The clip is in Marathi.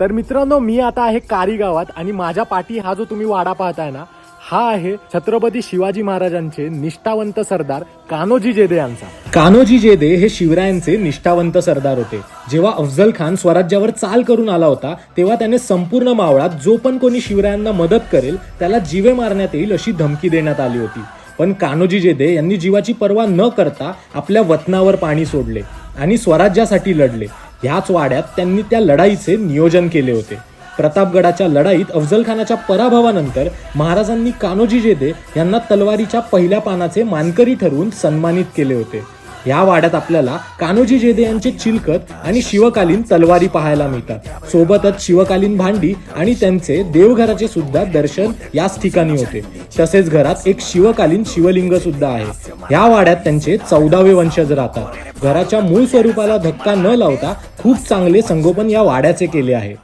तर मित्रांनो मी आता आहे कारी गावात आणि माझ्या पाठी हा जो तुम्ही वाडा पाहताय ना हा आहे छत्रपती शिवाजी महाराजांचे निष्ठावंत सरदार कान्होजी जेदे यांचा. कान्होजी जेदे हे शिवरायांचे निष्ठावंत सरदार होते. जेव्हा अफजल खान स्वराज्यावर चाल करून आला होता तेव्हा त्याने संपूर्ण मावळात जो पण कोणी शिवरायांना मदत करेल त्याला जीवे मारण्यात येईल अशी धमकी देण्यात आली होती. पण कान्होजी जेदे यांनी जीवाची पर्वा न करता आपल्या वतनावर पाणी सोडले आणि स्वराज्यासाठी लढले. ह्याच वाड्यात त्यांनी त्या लढाईचे नियोजन केले होते. प्रतापगडाच्या लढाईत अफजल खानाच्या पराभवानंतर महाराजांनी कान्होजी जेदे यांना तलवारीच्या पहिल्या पानाचे मानकरी ठरवून सन्मानित केले होते. या वाड्यात आपल्याला कान्होजी जेदे यांचे चिलकत आणि शिवकालीन तलवारी पाहायला मिळतात. सोबतच शिवकालीन भांडी आणि त्यांचे देवघराचे सुद्धा दर्शन याच ठिकाणी होते. तसेच घरात एक शिवकालीन शिवलिंग सुद्धा आहे. या वाड्यात त्यांचे चौदावे वंशज राहतात. घराच्या मूळ स्वरूपाला धक्का न लावता खूप चांगले संगोपन या वाड्याचे केले आहे.